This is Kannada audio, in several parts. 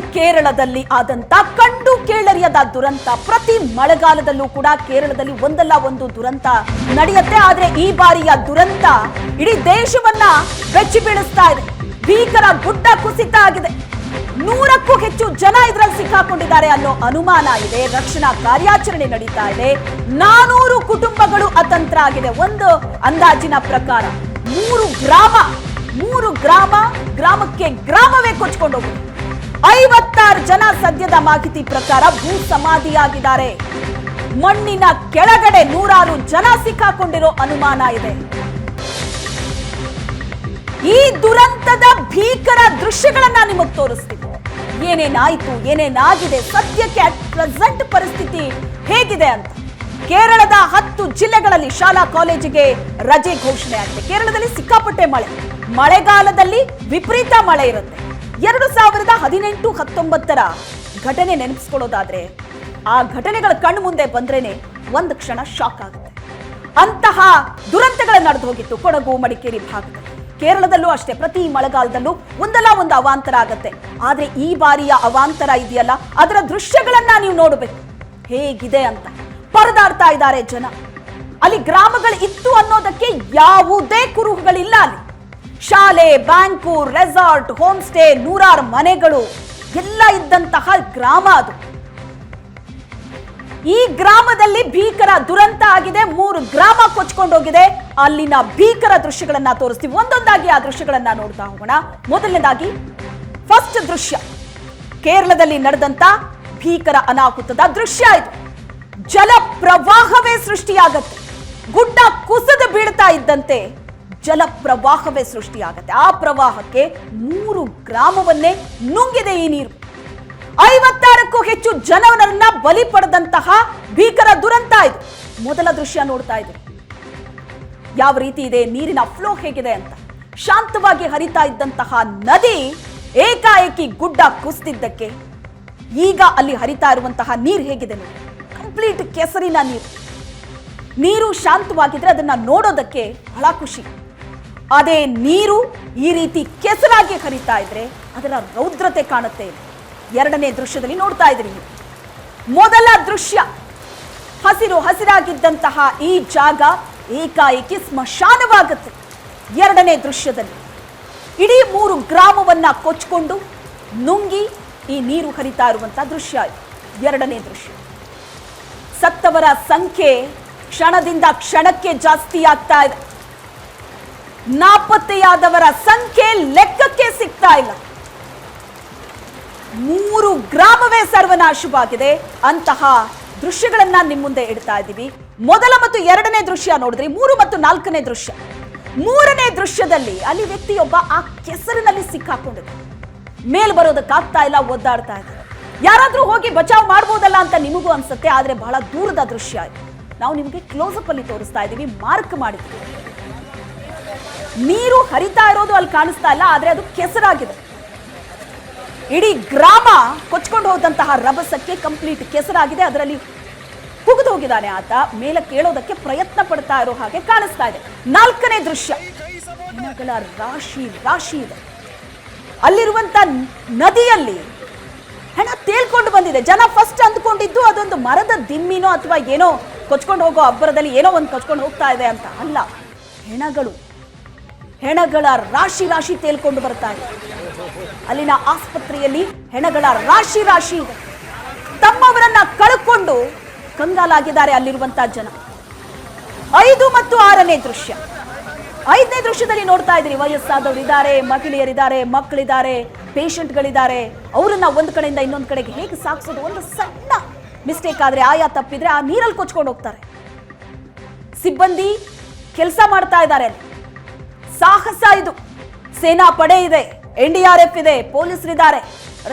ಕೇರಳದಲ್ಲಿ ಆದಂತ ಕಂಡು ಕೇಳರಿಯದ ದುರಂತ. ಪ್ರತಿ ಮಳೆಗಾಲದಲ್ಲೂ ಕೂಡ ಕೇರಳದಲ್ಲಿ ಒಂದಲ್ಲ ಒಂದು ದುರಂತ ನಡೆಯುತ್ತೆ. ಆದ್ರೆ ಈ ಬಾರಿಯ ದುರಂತ ಇಡೀ ದೇಶವನ್ನ ಬೆಚ್ಚಿ ಬೀಳಿಸ್ತಾ ಇದೆ. ಭೀಕರ ಗುಡ್ಡ ಕುಸಿತ ಆಗಿದೆ. ನೂರಕ್ಕೂ ಹೆಚ್ಚು ಜನ ಇದರಲ್ಲಿ ಸಿಕ್ಕಾಕೊಂಡಿದ್ದಾರೆ ಅನ್ನೋ ಅನುಮಾನ ಇದೆ. ರಕ್ಷಣಾ ಕಾರ್ಯಾಚರಣೆ ನಡೀತಾ ಇದೆ. ನಾನೂರು ಕುಟುಂಬಗಳು ಅತಂತ್ರ ಆಗಿದೆ. ಒಂದು ಅಂದಾಜಿನ ಪ್ರಕಾರ. ಮೂರು ಗ್ರಾಮ ಮೂರು ಗ್ರಾಮ, ಗ್ರಾಮಕ್ಕೆ ಗ್ರಾಮವೇ ಕೊಚ್ಕೊಂಡು ಹೋಗಿದೆ. ಐವತ್ತಾರು ಜನ ಸದ್ಯದ ಮಾಹಿತಿ ಪ್ರಕಾರ ಭೂ ಸಮಾಧಿಯಾಗಿದ್ದಾರೆ. ಮಣ್ಣಿನ ಕೆಳಗಡೆ ನೂರಾರು ಜನ ಸಿಕ್ಕಾಕೊಂಡಿರೋ ಅನುಮಾನ ಇದೆ. ಈ ದುರಂತದ ಭೀಕರ ದೃಶ್ಯಗಳನ್ನ ನಿಮಗೆ ತೋರಿಸ್ತೀವಿ ಏನೇನಾಯ್ತು, ಏನೇನಾಗಿದೆ, ಸದ್ಯಕ್ಕೆ ಅಟ್ ಪ್ರೆಸೆಂಟ್ ಪರಿಸ್ಥಿತಿ ಹೇಗಿದೆ ಅಂತ. ಕೇರಳದ ಹತ್ತು ಜಿಲ್ಲೆಗಳಲ್ಲಿ ಶಾಲಾ ಕಾಲೇಜಿಗೆ ರಜೆ ಘೋಷಣೆ ಆಗಿದೆ. ಕೇರಳದಲ್ಲಿ ಸಿಕ್ಕಾಪಟ್ಟೆ ಮಳೆ. ಮಳೆಗಾಲದಲ್ಲಿ ವಿಪರೀತ ಮಳೆ ಇರುತ್ತೆ. ಎರಡು ಸಾವಿರದ ಹದಿನೆಂಟು ಹತ್ತೊಂಬತ್ತರ ಘಟನೆ ನೆನಪಿಸ್ಕೊಳ್ಳೋದಾದ್ರೆ, ಆ ಘಟನೆಗಳ ಕಣ್ಣು ಮುಂದೆ ಬಂದ್ರೇನೆ ಒಂದು ಕ್ಷಣ ಶಾಕ್ ಆಗುತ್ತೆ. ಅಂತಹ ದುರಂತಗಳ ನಡೆದು ಹೋಗಿತ್ತು ಕೊಡಗು, ಮಡಿಕೇರಿ ಭಾಗದಲ್ಲಿ. ಕೇರಳದಲ್ಲೂ ಅಷ್ಟೇ, ಪ್ರತಿ ಮಳೆಗಾಲದಲ್ಲೂ ಒಂದಲ್ಲ ಒಂದು ಅವಾಂತರ ಆಗತ್ತೆ. ಆದ್ರೆ ಈ ಬಾರಿಯ ಅವಾಂತರ ಇದೆಯಲ್ಲ, ಅದರ ದೃಶ್ಯಗಳನ್ನ ನೀವು ನೋಡಬೇಕು. ಹೇಗಿದೆ ಅಂತ. ಪರದಾಡ್ತಾ ಇದ್ದಾರೆ ಜನ. ಅಲ್ಲಿ ಗ್ರಾಮಗಳು ಇತ್ತು ಅನ್ನೋದಕ್ಕೆ ಯಾವುದೇ ಕುರುಹುಗಳಿಲ್ಲ ಅಲ್ಲಿ. ಶಾಲೆ ಬ್ಯಾಂಕು ರೆಸಾರ್ಟ್ ಹೋಮ್ ಸ್ಟೇ ನೂರಾರು ಮನೆಗಳು, ಎಲ್ಲ ಇದ್ದಂತಹ ಗ್ರಾಮ ಅದು. ಈ ಗ್ರಾಮದಲ್ಲಿ ಭೀಕರ ದುರಂತ ಆಗಿದೆ, ಮೂರು ಗ್ರಾಮ ಕೊಚ್ಕೊಂಡೋಗಿದೆ ಅಲ್ಲಿನ ಭೀಕರ ದೃಶ್ಯಗಳನ್ನ ತೋರಿಸ್ತೀವಿ. ಒಂದೊಂದಾಗಿ ಆ ದೃಶ್ಯಗಳನ್ನ ನೋಡ್ತಾ ಹೋಗೋಣ. ಮೊದಲನೇದಾಗಿ ಫಸ್ಟ್ ದೃಶ್ಯ. ಕೇರಳದಲ್ಲಿ ನಡೆದಂತ ಭೀಕರ ಅನಾಹುತದ ದೃಶ್ಯ ಇದು. ಜಲ ಪ್ರವಾಹವೇ ಸೃಷ್ಟಿಯಾಗತ್ತೆ. ಗುಡ್ಡ ಕುಸಿದು ಬೀಳ್ತಾ ಇದ್ದಂತೆ. ಜಲ ಪ್ರವಾಹವೇ ಸೃಷ್ಟಿಯಾಗತ್ತೆ. ಆ ಪ್ರವಾಹಕ್ಕೆ ಮೂರು ಗ್ರಾಮವನ್ನೇ ನುಂಗಿದೆ ಈ ನೀರು. ಐವತ್ತಾರಕ್ಕೂ ಹೆಚ್ಚು ಜನರನ್ನ ಬಲಿ ಪಡೆದಂತಹ ಭೀಕರ ದುರಂತ ಇದು. ಮೊದಲ ದೃಶ್ಯ ನೋಡ್ತಾ ಇದೆ ಯಾವ ರೀತಿ ಇದೆ, ನೀರಿನ ಫ್ಲೋ ಹೇಗಿದೆ ಅಂತ. ಶಾಂತವಾಗಿ ಹರಿತಾ ಇದ್ದಂತಹ ನದಿ ಏಕಾಏಕಿ ಗುಡ್ಡ ಕುಸಿದಿದ್ದಕ್ಕೆ ಈಗ ಅಲ್ಲಿ ಹರಿತಾ ಇರುವಂತಹ ನೀರು ಹೇಗಿದೆ ನೋಡಿ. ಕಂಪ್ಲೀಟ್ ಕೆಸರಿನ ನೀರು. ನೀರು ಶಾಂತವಾಗಿದ್ರೆ ಅದನ್ನ ನೋಡೋದಕ್ಕೆ ಬಹಳ ಖುಷಿ. ಅದೇ ನೀರು ಈ ರೀತಿ ಕೆಸರಾಗಿ ಹರಿತಾ ಇದ್ರೆ ಅದರ ರೌದ್ರತೆ ಕಾಣುತ್ತೆ. ಎರಡನೇ ದೃಶ್ಯದಲ್ಲಿ ನೋಡ್ತಾ ಇದ್ರಿ ಮೊದಲ ದೃಶ್ಯ, ಹಸಿರು ಹಸಿರಾಗಿದ್ದಂತಹ ಈ ಜಾಗ ಏಕಾಏಕಿ ಸ್ಮಶಾನವಾಗುತ್ತೆ ಎರಡನೇ ದೃಶ್ಯದಲ್ಲಿ ಇಡೀ ಮೂರು ಗ್ರಾಮವನ್ನ ಕೊಚ್ಕೊಂಡು ನುಂಗಿ ಈ ನೀರು ಹರಿತಾ ಇರುವಂತ ದೃಶ್ಯ. ಎರಡನೇ ದೃಶ್ಯ ಸತ್ತವರ ಸಂಖ್ಯೆ ಕ್ಷಣದಿಂದ ಕ್ಷಣಕ್ಕೆ ಜಾಸ್ತಿ ಆಗ್ತಾ ಇದೆ ನಾಪತ್ತೆಯಾದವರ ಸಂಖ್ಯೆ ಲೆಕ್ಕಕ್ಕೆ ಸಿಗ್ತಾ ಇಲ್ಲ. ಮೂರು ಗ್ರಾಮವೇ ಸರ್ವನಾಶವಾಗಿದೆ. ಅಂತಹ ದೃಶ್ಯಗಳನ್ನ ನಿಮ್ಮ ಮುಂದೆ ಇಡ್ತಾ ಇದ್ದೀವಿ. ಮೊದಲ ಮತ್ತು ಎರಡನೇ ದೃಶ್ಯ ನೋಡಿದ್ರಿ ಮೂರು ಮತ್ತು ನಾಲ್ಕನೇ ದೃಶ್ಯ. ಮೂರನೇ ದೃಶ್ಯದಲ್ಲಿ ಅಲ್ಲಿ ವ್ಯಕ್ತಿಯೊಬ್ಬ ಆ ಕೆಸರಿನಲ್ಲಿ ಸಿಕ್ಕಾಕೊಂಡಿದ್ದ ಮೇಲ್ ಬರೋದಕ್ಕಾಗ್ತಾ ಇಲ್ಲ, ಒದ್ದಾಡ್ತಾ ಇದೆ ಯಾರಾದ್ರೂ ಹೋಗಿ ಬಚಾವ್ ಮಾಡ್ಬೋದಲ್ಲ ಅಂತ ನಿಮಗೂ ಅನ್ಸುತ್ತೆ, ಆದ್ರೆ ಬಹಳ ದೂರದ ದೃಶ್ಯ ನಾವು ನಿಮಗೆ ಕ್ಲೋಸ್ ಅಪ್ ಅಲ್ಲಿ ತೋರಿಸ್ತಾ ಇದ್ದೀವಿ ಮಾರ್ಕ್ ಮಾಡಿದ್ವಿ ನೀರು ಹರಿತಾ ಇರೋದು ಅಲ್ಲಿ ಕಾಣಿಸ್ತಾ ಇಲ್ಲ, ಆದ್ರೆ ಅದು ಕೆಸರಾಗಿದೆ. ಇಡೀ ಗ್ರಾಮ ಕೊಚ್ಕೊಂಡು ಹೋದಂತಹ ರಭಸಕ್ಕೆ ಕಂಪ್ಲೀಟ್ ಕೆಸರಾಗಿದೆ. ಅದರಲ್ಲಿ ಕುಗಿದು ಹೋಗಿದ್ದಾನೆ ಆತ. ಮೇಲೆ ಕೇಳೋದಕ್ಕೆ ಪ್ರಯತ್ನ ಪಡ್ತಾ ಇರೋ ಹಾಗೆ ಕಾಣಿಸ್ತಾ ಇದೆ. ನಾಲ್ಕನೇ ದೃಶ್ಯ. ರಾಶಿ ರಾಶಿ ಇದೆ. ಅಲ್ಲಿರುವಂತ ನದಿಯಲ್ಲಿ ಹೆಣ ತೇಳ್ಕೊಂಡು ಬಂದಿದೆ. ಜನ ಫಸ್ಟ್ ಅಂದ್ಕೊಂಡಿದ್ದು ಅದೊಂದು ಮರದ ದಿಮ್ಮಿನೋ ಅಥವಾ ಏನೋ ಕೊಚ್ಕೊಂಡು ಹೋಗೋ ಅಬ್ಬರದಲ್ಲಿ ಏನೋ ಒಂದು ಕೊಚ್ಕೊಂಡು ಹೋಗ್ತಾ ಇದೆ ಅಂತ ಅಲ್ಲ. ಹೆಣಗಳು ಹೆಣಗಳ ರಾಶಿ ರಾಶಿ ತೇಲ್ಕೊಂಡು ಬರ್ತಾ ಇದೆ. ಅಲ್ಲಿನ ಆಸ್ಪತ್ರೆಯಲ್ಲಿ ಹೆಣಗಳ ರಾಶಿ ರಾಶಿ ತಮ್ಮವರನ್ನ ಕಳ್ಕೊಂಡು ಕಂಗಾಲಾಗಿದ್ದಾರೆ ಅಲ್ಲಿರುವಂತಹ ಜನ. ಐದು ಮತ್ತು ಆರನೇ ದೃಶ್ಯ. ಐದನೇ ದೃಶ್ಯದಲ್ಲಿ ನೋಡ್ತಾ ಇದ್ದೀರಿ, ವಯಸ್ಸಾದವರು ಇದ್ದಾರೆ, ಮಹಿಳೆಯರಿದ್ದಾರೆ, ಮಕ್ಕಳಿದ್ದಾರೆ, ಪೇಷಂಟ್ಗಳಿದ್ದಾರೆ. ಅವರನ್ನ ಒಂದು ಕಡೆಯಿಂದ ಇನ್ನೊಂದು ಕಡೆಗೆ ಹೇಗೆ ಸಾಗಿಸೋದು ಒಂದು ಸಣ್ಣ ಮಿಸ್ಟೇಕ್ ಆದ್ರೆ ಆಯಾ ತಪ್ಪಿದ್ರೆ ಆ ನೀರಲ್ಲಿ ಕೊಚ್ಕೊಂಡು ಹೋಗ್ತಾರೆ. ಸಿಬ್ಬಂದಿ ಕೆಲಸ ಮಾಡ್ತಾ ಇದ್ದಾರೆ ಸಾಹಸ ಇದು. ಸೇನಾ ಪಡೆ ಇದೆ, ಎನ್ ಡಿ ಆರ್ ಎಫ್ ಇದೆ, ಪೊಲೀಸರಿದ್ದಾರೆ.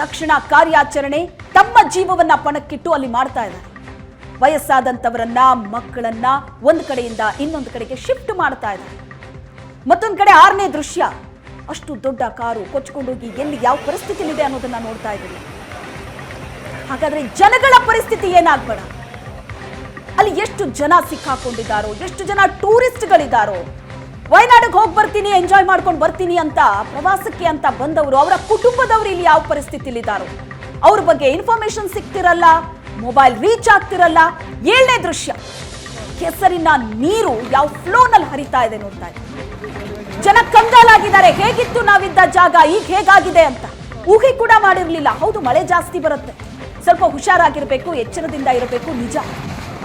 ರಕ್ಷಣಾ ಕಾರ್ಯಾಚರಣೆ ತಮ್ಮ ಜೀವವನ್ನ ಪಣಕ್ಕಿಟ್ಟು ಅಲ್ಲಿ ಮಾಡ್ತಾ ಇದ್ದಾರೆ ವಯಸ್ಸಾದಂಥವರನ್ನ, ಮಕ್ಕಳನ್ನ ಒಂದು ಕಡೆಯಿಂದ ಇನ್ನೊಂದು ಕಡೆಗೆ ಶಿಫ್ಟ್ ಮಾಡ್ತಾ ಇದ್ದಾರೆ ಮತ್ತೊಂದು ಕಡೆ ಆರನೇ ದೃಶ್ಯ. ಅಷ್ಟು ದೊಡ್ಡ ಕಾರು ಕೊಚ್ಕೊಂಡೋಗಿ ಎಲ್ಲಿ ಯಾವ ಪರಿಸ್ಥಿತಿಯಲ್ಲಿದೆ ಅನ್ನೋದನ್ನ ನೋಡ್ತಾ ಇದ್ದೀವಿ ಹಾಗಾದ್ರೆ ಜನಗಳ ಪರಿಸ್ಥಿತಿ ಏನಾಗ್ಬೇಡ. ಅಲ್ಲಿ ಎಷ್ಟು ಜನ ಸಿಕ್ಕಾಕೊಂಡಿದ್ದಾರೋ, ಎಷ್ಟು ಜನ ಟೂರಿಸ್ಟ್ಗಳಿದ್ದಾರೋ ವಯನಾಡಿಗೆ ಹೋಗಿ ಬರ್ತೀನಿ ಎಂಜಾಯ್ ಮಾಡ್ಕೊಂಡು ಬರ್ತೀನಿ ಅಂತ ಪ್ರವಾಸಕ್ಕೆ ಅಂತ ಬಂದವರು, ಅವರ ಕುಟುಂಬದವರು ಇಲ್ಲಿ ಯಾವ ಪರಿಸ್ಥಿತಿಲಿದ್ದಾರೋ ಅವ್ರ ಬಗ್ಗೆ ಇನ್ಫಾರ್ಮೇಶನ್ ಸಿಗ್ತಿರಲ್ಲ ಮೊಬೈಲ್ ರೀಚ್ ಆಗ್ತಿರಲ್ಲ, ಏಳನೇ ದೃಶ್ಯ. ಕೆಸರಿನ ನೀರು ಯಾವ ಫ್ಲೋನಲ್ಲಿ ಹರಿತಾ ಇದೆ ನೋಡ್ತಾ ಇದೆ ಜನ ಕಂಗಾಲಾಗಿದ್ದಾರೆ, ಹೇಗಿತ್ತು ನಾವಿದ್ದ ಜಾಗ, ಈಗ ಹೇಗಾಗಿದೆ ಅಂತ. ಊಹೆ ಕೂಡ ಮಾಡಿರಲಿಲ್ಲ, ಹೌದು, ಮಳೆ ಜಾಸ್ತಿ ಬರುತ್ತೆ. ಸ್ವಲ್ಪ ಹುಷಾರಾಗಿರಬೇಕು, ಎಚ್ಚರದಿಂದ ಇರಬೇಕು, ನಿಜ.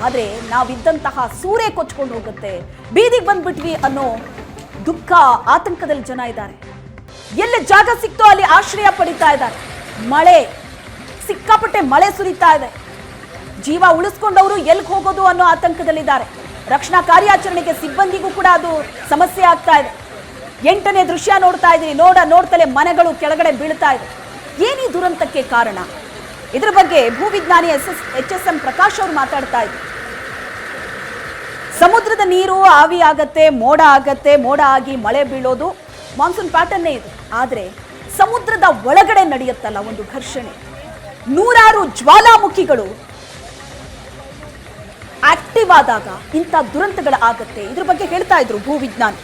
ಆದ್ರೆ ನಾವಿದ್ದಂತಹ ಸೂರೆ ಕೊಚ್ಕೊಂಡು ಹೋಗುತ್ತೆ, ಬೀದಿಗೆ ಬಂದ್ಬಿಟ್ವಿ ಅನ್ನೋ ದುಃಖ, ಆತಂಕದಲ್ಲಿ ಜನ ಇದ್ದಾರೆ. ಎಲ್ಲಿ ಜಾಗ ಸಿಕ್ತೋ ಅಲ್ಲಿ ಆಶ್ರಯ ಪಡಿತಾ ಇದ್ದಾರೆ. ಮಳೆ, ಸಿಕ್ಕಾಪಟ್ಟೆ ಮಳೆ ಸುರಿತಾ ಇದೆ. ಜೀವ ಉಳಿಸ್ಕೊಂಡವರು ಎಲ್ಲಿಗೆ ಹೋಗೋದು ಅನ್ನೋ ಆತಂಕದಲ್ಲಿದ್ದಾರೆ. ರಕ್ಷಣಾ ಕಾರ್ಯಾಚರಣೆಗೆ ಸಿಬ್ಬಂದಿಗೂ ಕೂಡ ಅದು ಸಮಸ್ಯೆ ಆಗ್ತಾ ಇದೆ. ಎಂಟನೇ ದೃಶ್ಯ ನೋಡ್ತಾ ಇದ್ದೀನಿ. ನೋಡ, ನೋಡ್ತಲೇ ಮನೆಗಳು ಕೆಳಗಡೆ ಬೀಳ್ತಾ ಇದೆ. ಏನೀ ದುರಂತಕ್ಕೆ ಕಾರಣ? ಇದರ ಬಗ್ಗೆ ಭೂವಿಜ್ಞಾನಿ S S, H S M Prakash ಅವರು ಮಾತಾಡ್ತಾ ಇದ್ರು. ಸಮುದ್ರದ ನೀರು ಆವಿ ಆಗತ್ತೆ, ಮೋಡ ಆಗತ್ತೆ, ಮೋಡ ಆಗಿ ಮಳೆ ಬೀಳೋದು ಮಾನ್ಸೂನ್ ಪ್ಯಾಟರ್ನೇ ಇದು. ಆದರೆ ಸಮುದ್ರದ ಒಳಗಡೆ ನಡೆಯುತ್ತಲ್ಲ ಒಂದು ಘರ್ಷಣೆ. ನೂರಾರು ಜ್ವಾಲಾಮುಖಿಗಳು ಆಕ್ಟಿವ್ ಆದಾಗ ಇಂಥ ದುರಂತಗಳ ಆಗತ್ತೆ. ಇದ್ರ ಬಗ್ಗೆ ಹೇಳ್ತಾ ಇದ್ರು ಭೂವಿಜ್ಞಾನಿ.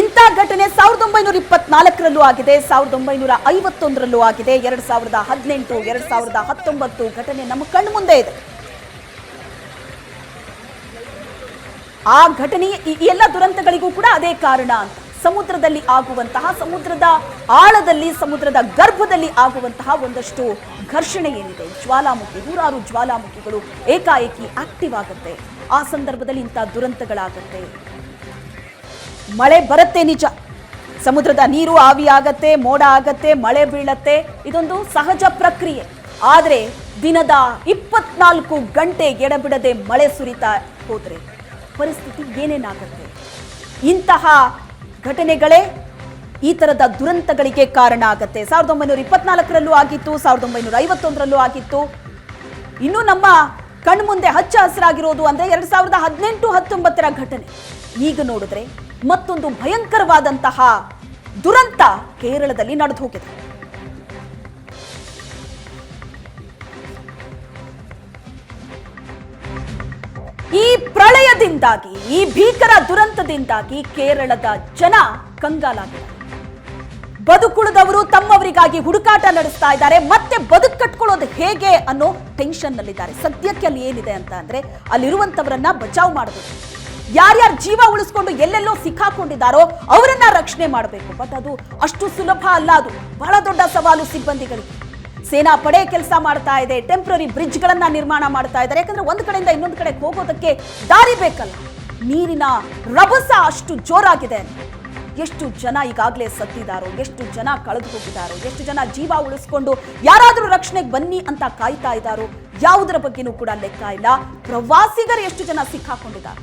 ಇಂಥ ಘಟನೆ ಸಾವಿರದ ಒಂಬೈನೂರ ಇಪ್ಪತ್ನಾಲ್ಕರಲ್ಲೂ ಆಗಿದೆ, ಸಾವಿರದ ಒಂಬೈನೂರ ಐವತ್ತೊಂದರಲ್ಲೂ ಆಗಿದೆ. ಎರಡ್ ಸಾವಿರದ ಹದಿನೆಂಟು, ಎರಡ್ ಸಾವಿರದ ಹತ್ತೊಂಬತ್ತು ಘಟನೆ ನಮ್ಮ ಕಣ್ಣು ಮುಂದೆ ಇದೆ. ಆ ಘಟನೆ ಈ ಈ ಎಲ್ಲ ದುರಂತಗಳಿಗೂ ಕೂಡ ಅದೇ ಕಾರಣ ಅಂತ. ಸಮುದ್ರದಲ್ಲಿ ಆಗುವಂತಹ, ಸಮುದ್ರದ ಆಳದಲ್ಲಿ, ಸಮುದ್ರದ ಗರ್ಭದಲ್ಲಿ ಆಗುವಂತಹ ಒಂದಷ್ಟು ಘರ್ಷಣೆ ಏನಿದೆ. ಜ್ವಾಲಾಮುಖಿ, ನೂರಾರು ಜ್ವಾಲಾಮುಖಿಗಳು ಏಕಾಏಕಿ ಆಕ್ಟಿವ್ ಆಗುತ್ತೆ. ಆ ಸಂದರ್ಭದಲ್ಲಿ ಇಂಥ ದುರಂತಗಳಾಗುತ್ತೆ. ಮಳೆ ಬರುತ್ತೆ ನಿಜ. ಸಮುದ್ರದ ನೀರು ಆವಿ ಆಗತ್ತೆ, ಮೋಡ ಆಗತ್ತೆ, ಮಳೆ ಬೀಳತ್ತೆ. ಇದೊಂದು ಸಹಜ ಪ್ರಕ್ರಿಯೆ. ಆದರೆ ದಿನದ ಇಪ್ಪತ್ನಾಲ್ಕು ಗಂಟೆ ಎಡಬಿಡದೆ ಮಳೆ ಸುರಿತಾ ಹೋದ್ರೆ ಪರಿಸ್ಥಿತಿ ಏನೇನಾಗುತ್ತೆ? ಇಂತಹ ಘಟನೆಗಳೇ ಈ ತರದ ದುರಂತಗಳಿಗೆ ಕಾರಣ ಆಗುತ್ತೆ. ಸಾವಿರದ ಒಂಬೈನೂರ ಇಪ್ಪತ್ನಾಲ್ಕರಲ್ಲೂ ಆಗಿತ್ತು, ಸಾವಿರದ ಒಂಬೈನೂರ ಐವತ್ತೊಂದರಲ್ಲೂ ಆಗಿತ್ತು. ಇನ್ನು ನಮ್ಮ ಕಣ್ಮುಂದೆ ಹಚ್ಚ ಹಸಿರಾಗಿರೋದು ಅಂದ್ರೆ ಎರಡ್ ಸಾವಿರದ ಹದಿನೆಂಟು ಹತ್ತೊಂಬತ್ತರ ಘಟನೆ. ಈಗ ನೋಡಿದ್ರೆ ಮತ್ತೊಂದು ಭಯಂಕರವಾದಂತಹ ದುರಂತ ಕೇರಳದಲ್ಲಿ ನಡೆದು ಹೋಗಿದೆ. ಈ ಪ್ರಳಯದಿಂದಾಗಿ, ಈ ಭೀಕರ ದುರಂತದಿಂದಾಗಿ ಕೇರಳದ ಜನ ಕಂಗಾಲಾಗಿದ್ದಾರೆ. ಬದುಕುಳಿದವರು ತಮ್ಮವರಿಗಾಗಿ ಹುಡುಕಾಟ ನಡೆಸ್ತಾ ಇದ್ದಾರೆ. ಮತ್ತೆ ಬದುಕು ಕಟ್ಕೊಳ್ಳೋದು ಹೇಗೆ ಅನ್ನೋ ಟೆನ್ಷನ್ ನಲ್ಲಿದ್ದಾರೆ. ಸದ್ಯಕ್ಕೆ ಅಲ್ಲಿ ಏನಿದೆ ಅಂತ ಅಂದ್ರೆ ಅಲ್ಲಿರುವಂತವರನ್ನ ಬಚಾವ್ ಮಾಡಬೇಕು. ಯಾರ್ಯಾರ ಜೀವ ಉಳಿಸ್ಕೊಂಡು ಎಲ್ಲೆಲ್ಲೋ ಸಿಕ್ಕಾಕೊಂಡಿದ್ದಾರೋ ಅವರನ್ನ ರಕ್ಷಣೆ ಮಾಡಬೇಕು. ಬಟ್ ಅದು ಅಷ್ಟು ಸುಲಭ ಅಲ್ಲ ಅದು. ಬಹಳ ದೊಡ್ಡ ಸವಾಲು ಸಿಬ್ಬಂದಿಗಳಿಗೆ. ಸೇನಾ ಪಡೆ ಕೆಲಸ ಮಾಡ್ತಾ ಇದೆ. ಟೆಂಪ್ರರಿ ಬ್ರಿಡ್ಜ್ಗಳನ್ನ ನಿರ್ಮಾಣ ಮಾಡ್ತಾ ಇದ್ದಾರೆ. ಯಾಕಂದ್ರೆ ಒಂದು ಕಡೆಯಿಂದ ಇನ್ನೊಂದು ಕಡೆ ಹೋಗೋದಕ್ಕೆ ದಾರಿ ಬೇಕಲ್ಲ. ನೀರಿನ ರಭಸ ಅಷ್ಟು ಜೋರಾಗಿದೆ. ಎಷ್ಟು ಜನ ಈಗಾಗಲೇ ಸತ್ತಿದಾರೋ, ಎಷ್ಟು ಜನ ಕಳೆದು ಹೋಗಿದಾರೋ ಎಷ್ಟು ಜನ ಜೀವ ಉಳಿಸ್ಕೊಂಡು ಯಾರಾದರೂ ರಕ್ಷಣೆಗೆ ಬನ್ನಿ ಅಂತ ಕಾಯ್ತಾ ಇದ್ದಾರೋ ಯಾವುದರ ಬಗ್ಗೆನೂ ಕೂಡ ಲೆಕ್ಕ ಇಲ್ಲ. ಪ್ರವಾಸಿಗರು ಎಷ್ಟು ಜನ ಸಿಕ್ಕಾಕೊಂಡಿದ್ದಾರೆ?